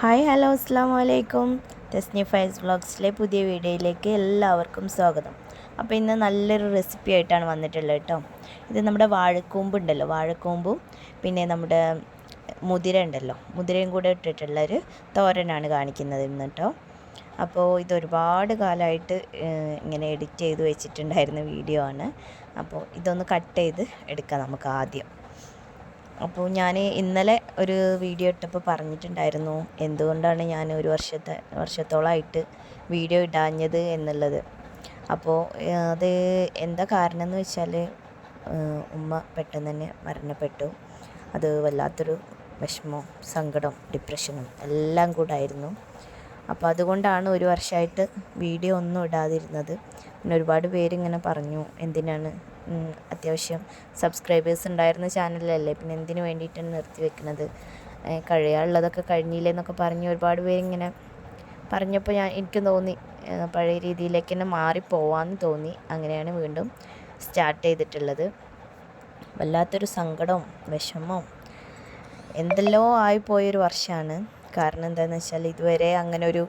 Hi hello അസ്സാം വലൈക്കും തെസ്നി ഫൈസ് വ്ളോഗ്സിലെ പുതിയ വീഡിയോയിലേക്ക് എല്ലാവർക്കും സ്വാഗതം. അപ്പോൾ ഇന്ന് നല്ലൊരു റെസിപ്പി ആയിട്ടാണ് വന്നിട്ടുള്ളത് കേട്ടോ. ഇത് നമ്മുടെ വാഴക്കൂമ്പ് ഉണ്ടല്ലോ വാഴക്കൂമ്പും പിന്നെ നമ്മുടെ മുതിര ഉണ്ടല്ലോ. മുതിരയും കൂടെ ഇട്ടിട്ടുള്ളൊരു തോരനാണ് കാണിക്കുന്നത് ഇന്ന് കേട്ടോ. അപ്പോൾ ഇത് ഒരുപാട് കാലമായിട്ട് ഇങ്ങനെ എഡിറ്റ് ചെയ്ത് വെച്ചിട്ടുണ്ടായിരുന്ന വീഡിയോ ആണ്. അപ്പോൾ ഇതൊന്ന് കട്ട് ചെയ്ത് എടുക്കാം നമുക്ക് ആദ്യം. അപ്പോൾ ഞാൻ ഇന്നലെ ഒരു വീഡിയോ ഇട്ടപ്പോൾ പറഞ്ഞിട്ടുണ്ടായിരുന്നു എന്തുകൊണ്ടാണ് ഞാൻ ഒരു വർഷത്തെ വർഷത്തോളമായിട്ട് വീഡിയോ ഇടാഞ്ഞത് എന്നുള്ളത്. അപ്പോൾ അത് എന്താ കാരണം എന്ന് വെച്ചാൽ ഉമ്മ പെട്ടെന്ന് തന്നെ മരണപ്പെട്ടു. അത് വല്ലാത്തൊരു വിഷമവും സങ്കടം ഡിപ്രഷനും എല്ലാം കൂടായിരുന്നു. അപ്പോൾ അതുകൊണ്ടാണ് ഒരു വർഷമായിട്ട് വീഡിയോ ഒന്നും ഇടാതിരുന്നത്. പിന്നെ ഒരുപാട് പേരിങ്ങനെ പറഞ്ഞു എന്തിനാണ് അത്യാവശ്യം സബ്സ്ക്രൈബേഴ്സ് ഉണ്ടായിരുന്ന ചാനലല്ലേ പിന്നെ എന്തിനു വേണ്ടിയിട്ടാണ് നിർത്തി വെക്കുന്നത് കഴിയാനുള്ളതൊക്കെ കഴിഞ്ഞില്ലേ എന്നൊക്കെ പറഞ്ഞ് ഒരുപാട് പേരിങ്ങനെ പറഞ്ഞപ്പോൾ ഞാൻ എനിക്ക് തോന്നി പഴയ രീതിയിലേക്ക് തന്നെ മാറിപ്പോവാന്ന് തോന്നി. അങ്ങനെയാണ് വീണ്ടും സ്റ്റാർട്ട് ചെയ്തിട്ടുള്ളത്. വല്ലാത്തൊരു സങ്കടവും വിഷമവും എന്തെല്ലോ ആയിപ്പോയൊരു വർഷമാണ് കാരണം എന്താണെന്ന് വെച്ചാൽ ഇതുവരെ അങ്ങനെ ഒരു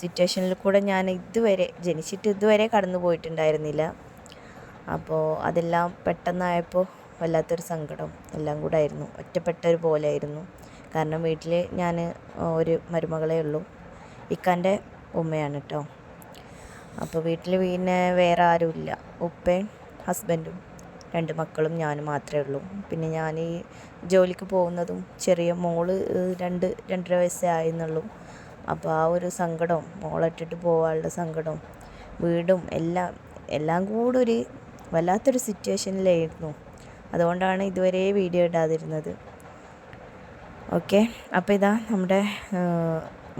സിറ്റുവേഷനിൽ കൂടെ ഞാൻ ഇതുവരെ ജനിച്ചിട്ട് ഇതുവരെ കടന്നു പോയിട്ടുണ്ടായിരുന്നില്ല അപ്പോൾ അതെല്ലാം പെട്ടെന്നായപ്പോൾ വല്ലാത്തൊരു സങ്കടം എല്ലാം കൂടെ ആയിരുന്നു ഒറ്റപ്പെട്ടൊരു പോലെ ആയിരുന്നു കാരണം വീട്ടിൽ ഞാൻ ഒരു മരുമകളേ ഉള്ളൂ. ഇക്കാന്റെ ഉമ്മയാണ് കേട്ടോ അപ്പോൾ വീട്ടിൽ പിന്നെ വേറെ ആരുമില്ല. ഉപ്പയും ഹസ്ബൻഡും രണ്ട് മക്കളും ഞാനും മാത്രമേ ഉള്ളൂ. പിന്നെ ഞാൻ ഈ ജോലിക്ക് പോകുന്നതും ചെറിയ മോൾ രണ്ട് രണ്ടര വയസ്സേ ആയിരുന്നുള്ളൂ അപ്പോൾ ആ ഒരു സങ്കടവും മോളിട്ടിട്ട് പോകാനുള്ള സങ്കടവും വീടും എല്ലാം എല്ലാം കൂടെ ഒരു വല്ലാത്തൊരു സിറ്റുവേഷനിലായിരുന്നു അതുകൊണ്ടാണ് ഇതുവരെ വീഡിയോ ഇടാതിരുന്നത്. ഓക്കെ അപ്പോൾ ഇതാ നമ്മുടെ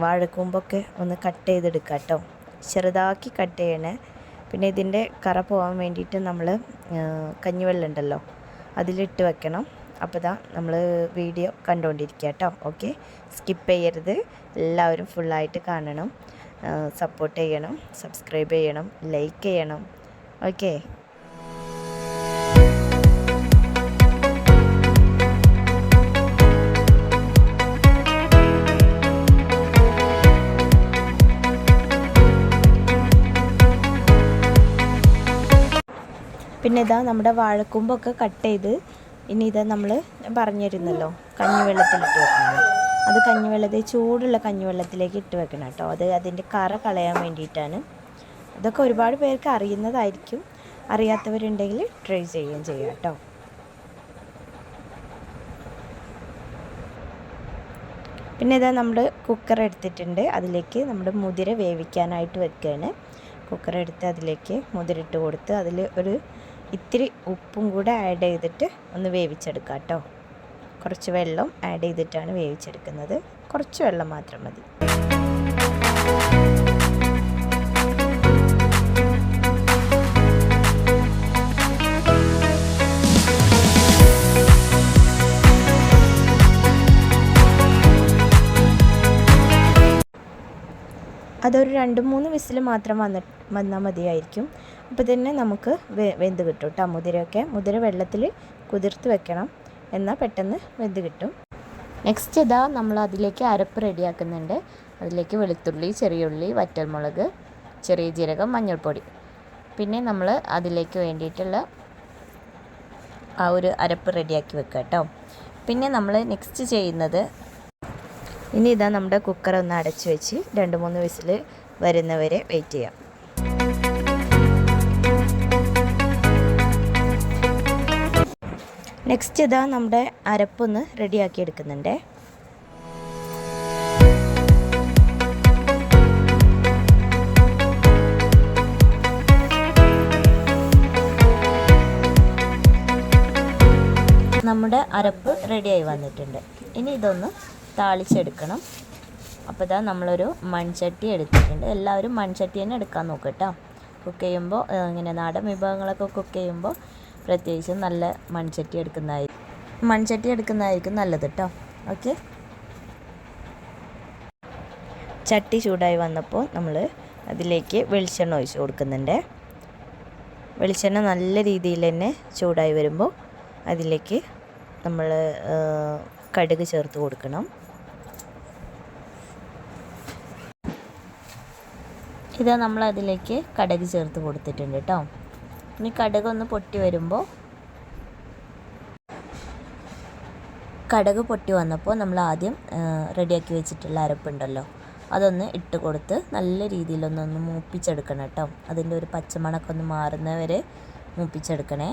വാഴക്കൂമ്പൊക്കെ ഒന്ന് കട്ട് ചെയ്തെടുക്കാം കേട്ടോ ചെറുതാക്കി കട്ട് ചെയ്യണേ. പിന്നെ ഇതിന്റെ കറ പോകാൻ വേണ്ടിയിട്ട് നമ്മൾ കഞ്ഞിവെള്ളം ഉണ്ടല്ലോ അതിലിട്ട് വെക്കണം. അപ്പോൾ ഇതാ നമ്മൾ വീഡിയോ കണ്ടുകൊണ്ടിരിക്കുക കേട്ടോ ഓക്കെ സ്കിപ്പ് ചെയ്യരുത്. എല്ലാവരും ഫുള്ളായിട്ട് കാണണം. സപ്പോർട്ട് ചെയ്യണം സബ്സ്ക്രൈബ് ചെയ്യണം ലൈക്ക് ചെയ്യണം. ഓക്കെ പിന്നെ ഇതാ നമ്മുടെ വാഴക്കൂമ്പൊക്കെ കട്ട് ചെയ്ത് ഇനി ഇത് നമ്മൾ പറഞ്ഞിരുന്നല്ലോ കഞ്ഞിവെള്ളത്തിലിട്ട് വെക്കണം. അത് കഞ്ഞിവെള്ളത്തിൽ ചൂടുള്ള കഞ്ഞിവെള്ളത്തിലേക്ക് ഇട്ട് വെക്കണം കേട്ടോ. അത് അതിന്റെ കറ കളയാൻ വേണ്ടിയിട്ടാണ്. അതൊക്കെ ഒരുപാട് പേർക്ക് അറിയുന്നതായിരിക്കും. അറിയാത്തവരുണ്ടെങ്കിൽ ട്രൈ ചെയ്യുകയും ചെയ്യാം കേട്ടോ. പിന്നെ ഇതാ നമ്മൾ കുക്കർ എടുത്തിട്ടുണ്ട്. അതിലേക്ക് നമ്മുടെ മുതിര വേവിക്കാനായിട്ട് വെക്കുകയാണ് കുക്കർ എടുത്ത് അതിലേക്ക് മുതിരിട്ട് കൊടുത്ത് അതിൽ ഒരു ഇത്തിരി ഉപ്പും കൂടെ ആഡ് ചെയ്തിട്ട് ഒന്ന് വേവിച്ചെടുക്കാം കേട്ടോ കുറച്ച് വെള്ളം ആഡ് ചെയ്തിട്ടാണ് വേവിച്ചെടുക്കുന്നത്. കുറച്ച് വെള്ളം മാത്രം മതി. അതൊരു രണ്ട് മൂന്ന് വിസിൽ മാത്രം വന്ന് വന്നാൽ മതിയായിരിക്കും. അപ്പോൾ തന്നെ നമുക്ക് വെന്ത് കിട്ടും കേട്ടോ മുതിരയൊക്കെ മുതിര വെള്ളത്തിൽ കുതിർത്ത് വെക്കണം. എന്നാൽ പെട്ടെന്ന് വെന്ത് കിട്ടും. നെക്സ്റ്റ് ഇതാ നമ്മൾ അതിലേക്ക് അരപ്പ് റെഡിയാക്കുന്നുണ്ട്. അതിലേക്ക് വെളുത്തുള്ളി ചെറിയുള്ളി വറ്റൽമുളക് ചെറിയ ജീരകം മഞ്ഞൾപ്പൊടി. പിന്നെ നമ്മൾ അതിലേക്ക് വേണ്ടിയിട്ടുള്ള ആ ഒരു അരപ്പ് റെഡിയാക്കി വെക്കുക കേട്ടോ പിന്നെ നമ്മൾ നെക്സ്റ്റ് ചെയ്യുന്നത് ഇനി ഇതാ നമ്മുടെ കുക്കർ ഒന്ന് അടച്ച് വെച്ച് രണ്ട് മൂന്ന് വിസിൽ വരുന്നവരെ വെയിറ്റ് ചെയ്യാം. നെക്സ്റ്റ് ഇതാ നമ്മുടെ അരപ്പൊന്ന് റെഡിയാക്കി എടുക്കുന്നുണ്ട്. നമ്മുടെ അരപ്പ് റെഡിയായി വന്നിട്ടുണ്ട്. ഇനി ഇതൊന്ന് താളിച്ചെടുക്കണം. അപ്പോൾ ഇതാ നമ്മളൊരു മൺചട്ടി എടുത്തിട്ടുണ്ട്. എല്ലാവരും മൺചട്ടി തന്നെ എടുക്കാൻ നോക്കട്ടോ കേട്ടോ. കുക്ക് ചെയ്യുമ്പോൾ ഇങ്ങനെ നാടൻ വിഭവങ്ങളൊക്കെ കുക്ക് ചെയ്യുമ്പോൾ പ്രത്യേകിച്ചും നല്ല മൺചട്ടി എടുക്കുന്നതായിരിക്കും മൺചട്ടി എടുക്കുന്നതായിരിക്കും നല്ലത് കേട്ടോ ഓക്കെ. ചട്ടി ചൂടായി വന്നപ്പോൾ നമ്മൾ അതിലേക്ക് വെളിച്ചെണ്ണ ഒഴിച്ച് കൊടുക്കുന്നുണ്ട്. വെളിച്ചെണ്ണ നല്ല രീതിയിൽ തന്നെ ചൂടായി വരുമ്പോൾ അതിലേക്ക് നമ്മൾ കടുക് ചേർത്ത് കൊടുക്കണം. ഇത് നമ്മൾ അതിലേക്ക് കടുക് ചേർത്ത് കൊടുത്തിട്ടുണ്ട് കേട്ടോ ഇനി കടുക് ഒന്ന് പൊട്ടി വരുമ്പോൾ കടുക് പൊട്ടി വന്നപ്പോൾ നമ്മൾ ആദ്യം റെഡിയാക്കി വെച്ചിട്ടുള്ള അരപ്പുണ്ടല്ലോ അതൊന്ന് ഇട്ട് കൊടുത്ത് നല്ല രീതിയിലൊന്നൊന്ന് മൂപ്പിച്ചെടുക്കണം കേട്ടോ. അതിന്റെ ഒരു പച്ചമണക്കം ഒന്ന് മാറുന്നവരെ മൂപ്പിച്ചെടുക്കണേ.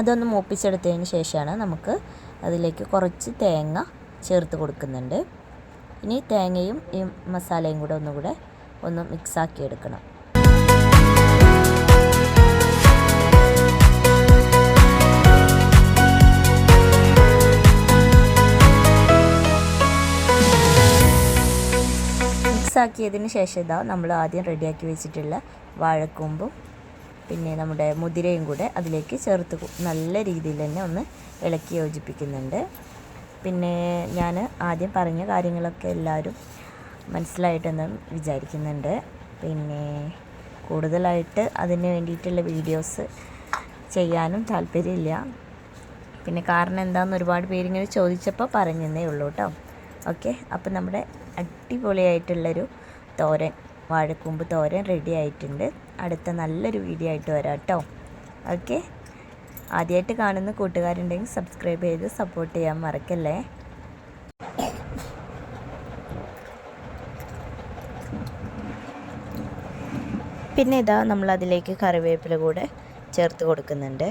അതൊന്ന് മൂപ്പിച്ചെടുത്തതിന് ശേഷമാണ് നമുക്ക് അതിലേക്ക് കുറച്ച് തേങ്ങ ചേർത്ത് കൊടുക്കുന്നുണ്ട്. ഇനി തേങ്ങയും ഈ മസാലയും കൂടെ ഒന്നുകൂടെ ഒന്ന് മിക്സാക്കി എടുക്കണം. മിക്സാക്കിയതിന് ശേഷം ഇതാ നമ്മൾ ആദ്യം റെഡിയാക്കി വെച്ചിട്ടുള്ള വാഴക്കൂമ്പും പിന്നെ നമ്മുടെ മുതിരയും കൂടെ അതിലേക്ക് ചേർത്ത് നല്ല രീതിയിൽ തന്നെ ഒന്ന് ഇളക്കി യോജിപ്പിക്കുന്നുണ്ട്. പിന്നെ ഞാൻ ആദ്യം പറഞ്ഞ കാര്യങ്ങളൊക്കെ എല്ലാവരും മനസ്സിലായിട്ടെന്ന് വിചാരിക്കുന്നുണ്ട്. പിന്നെ കൂടുതലായിട്ട് അതിന് വേണ്ടിയിട്ടുള്ള വീഡിയോസ് ചെയ്യാനും താല്പര്യമില്ല. പിന്നെ കാരണം എന്താണെന്ന് ഒരുപാട് പേരിങ്ങനെ ചോദിച്ചപ്പോൾ പറഞ്ഞതേ ഉള്ളൂ കേട്ടോ. ഓക്കെ അപ്പം നമ്മുടെ അടിപൊളിയായിട്ടുള്ളൊരു തോരൻ വാഴക്കൂമ്പ് തോരൻ റെഡി ആയിട്ടുണ്ട്. അടുത്ത നല്ലൊരു വീഡിയോ ആയിട്ട് വരാം കേട്ടോ. ഓക്കെ ആദ്യമായിട്ട് കാണുന്ന കൂട്ടുകാരുണ്ടെങ്കിൽ സബ്സ്ക്രൈബ് ചെയ്ത് സപ്പോർട്ട് ചെയ്യാൻ മറക്കല്ലേ? പിന്നെ ഇതാ നമ്മൾ അതിലേക്ക് കറിവേപ്പില കൂടെ ചേർത്ത് കൊടുക്കുന്നുണ്ട്.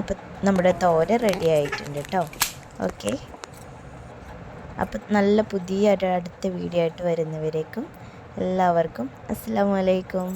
അപ്പം നമ്മുടെ തോര റെഡി ആയിട്ടുണ്ട് കേട്ടോ. ഓക്കെ അപ്പം നല്ല പുതിയ ഒരു അടുത്ത വീഡിയോ ആയിട്ട് വരുന്നവരേക്കും എല്ലാവർക്കും അസ്സാം വലൈക്കും